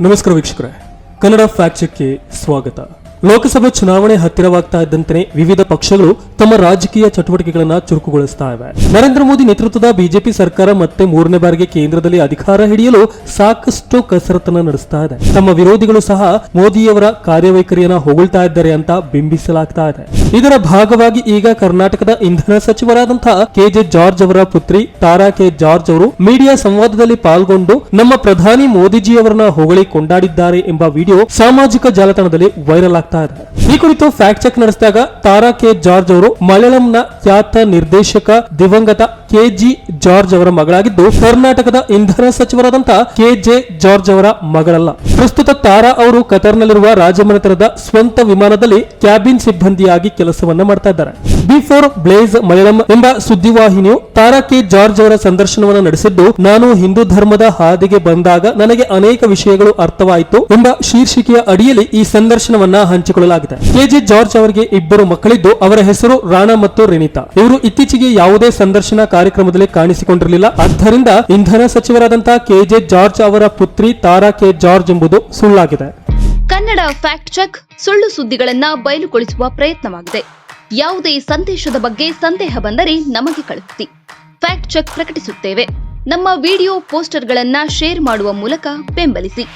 ನಮಸ್ಕಾರ ವೀಕ್ಷಕರೇ. ಕನ್ನಡ ಫ್ಯಾಕ್ಟ್ ಸ್ವಾಗತ. ಲೋಕಸಭೆ ಚುನಾವಣೆ ಹತ್ತಿರವಾಗ್ತಾ ಇದ್ದಂತೆ ವಿವಿಧ ಪಕ್ಷಗಳು ತಮ್ಮ ರಾಜಕೀಯ ಚಟುವಟಿಕೆಗಳನ್ನ ಚುರುಕುಗೊಳಿಸ್ತಾ ಇವೆ. ನರೇಂದ್ರ ಮೋದಿ ನೇತೃತ್ವದ ಬಿಜೆಪಿ ಸರ್ಕಾರ ಮತ್ತೆ ಮೂರನೇ ಬಾರಿಗೆ ಕೇಂದ್ರದಲ್ಲಿ ಅಧಿಕಾರ ಹಿಡಿಯಲು ಸಾಕಷ್ಟು ಕಸರತ್ತನ್ನ ನಡೆಸ್ತಾ ಇದೆ. ತಮ್ಮ ವಿರೋಧಿಗಳು ಸಹ ಮೋದಿಯವರ ಕಾರ್ಯವೈಖರಿಯನ್ನ ಹೊಗಳ್ತಾ ಇದ್ದಾರೆ ಅಂತ ಬಿಂಬಿಸಲಾಗ್ತಾ ಇದೆ. ಇದರ ಭಾಗವಾಗಿ ಈಗ ಕರ್ನಾಟಕದ ಇಂಧನ ಸಚಿವರಾದಂತಹ ಕೆಜೆ ಜಾರ್ಜ್ ಅವರ ಪುತ್ರಿ ತಾರಾ ಕೆ ಜಾರ್ಜ್ ಅವರು ಮೀಡಿಯಾ ಸಂವಾದದಲ್ಲಿ ಪಾಲ್ಗೊಂಡು ನಮ್ಮ ಪ್ರಧಾನಿ ಮೋದಿಜಿ ಅವರನ್ನ ಹೊಗಳಿ ಕೊಂಡಾಡಿದ್ದಾರೆ ಎಂಬ ವಿಡಿಯೋ ಸಾಮಾಜಿಕ ಜಾಲತಾಣದಲ್ಲಿ ವೈರಲ್ ಆಗ್ತಾ ಇದೆ. ಈ ಕುರಿತು ಫ್ಯಾಕ್ಟ್ ಚೆಕ್ ನಡೆಸಿದಾಗ ತಾರಾ ಕೆ ಜಾರ್ಜ್ ಅವರು ಮಲಯಾಳಂನ ಖ್ಯಾತ ನಿರ್ದೇಶಕ ದಿವಂಗತ ಕೆ ಜಿ ಜಾರ್ಜ್ ಅವರ ಮಗಳಾಗಿದ್ದು ಕರ್ನಾಟಕದ ಇಂಧನ ಸಚಿವರಾದಂತಹ ಕೆ ಜೆ ಜಾರ್ಜ್ ಅವರ ಮಗಳಲ್ಲ. ಪ್ರಸ್ತುತ ತಾರಾ ಅವರು ಕತರ್ನಲ್ಲಿರುವ ರಾಜಮನೆತನದ ಸ್ವಂತ ವಿಮಾನದಲ್ಲಿ ಕ್ಯಾಬಿನ್ ಸಿಬ್ಬಂದಿಯಾಗಿ ಕೆಲಸವನ್ನ ಮಾಡ್ತಾ ಇದ್ದಾರೆ. ಬಿಫೋರ್ ಬ್ಲೇಸ್ ಮಲಯಾಳಂ ಎಂಬ ಸುದ್ದಿವಾಹಿನಿಯು ತಾರಾ ಕೆ ಜಾರ್ಜ್ ಅವರ ಸಂದರ್ಶನವನ್ನು ನಡೆಸಿದ್ದು, ನಾನು ಹಿಂದೂ ಧರ್ಮದ ಹಾದಿಗೆ ಬಂದಾಗ ನನಗೆ ಅನೇಕ ವಿಷಯಗಳು ಅರ್ಥವಾಯಿತು ಎಂಬ ಶೀರ್ಷಿಕೆಯ ಅಡಿಯಲ್ಲಿ ಈ ಸಂದರ್ಶನವನ್ನ ಹಂಚಿಕೊಳ್ಳಲಾಗಿದೆ. ಕೆಜೆ ಜಾರ್ಜ್ ಅವರಿಗೆ ಇಬ್ಬರು ಮಕ್ಕಳಿದ್ದು, ಅವರ ಹೆಸರು ರಾಣಾ ಮತ್ತು ರಿನಿತಾ. ಇವರು ಇತ್ತೀಚೆಗೆ ಯಾವುದೇ ಸಂದರ್ಶನ ಕಾರ್ಯಕ್ರಮದಲ್ಲಿ ಕಾಣಿಸಿಕೊಂಡಿರಲಿಲ್ಲ. ಆದ್ದರಿಂದ ಇಂಧನ ಸಚಿವರಾದಂತಹ ಕೆಜೆ ಜಾರ್ಜ್ ಅವರ ಪುತ್ರಿ ತಾರಾ ಕೆ. ಜಾರ್ಜ್ ಎಂಬುದು ಸುಳ್ಳಾಗಿದೆ. ಕನ್ನಡ ಫ್ಯಾಕ್ಟ್ ಚೆಕ್ ಸುಳ್ಳು ಸುದ್ದಿಗಳನ್ನ ಬಯಲುಗೊಳಿಸುವ ಪ್ರಯತ್ನವಾಗಿದೆ. ಯಾವುದೇ ಸಂದೇಶದ ಬಗ್ಗೆ ಸಂದೇಹ ಬಂದರೆ ನಮಗೆ ಕಳುಹಿಸಿ. ಫ್ಯಾಕ್ಟ್ ಚೆಕ್ ಪ್ರಕಟಿಸುತ್ತೇವೆ. ನಮ್ಮ ವಿಡಿಯೋ ಪೋಸ್ಟರ್ಗಳನ್ನ ಶೇರ್ ಮಾಡುವ ಮೂಲಕ ಬೆಂಬಲಿಸಿ.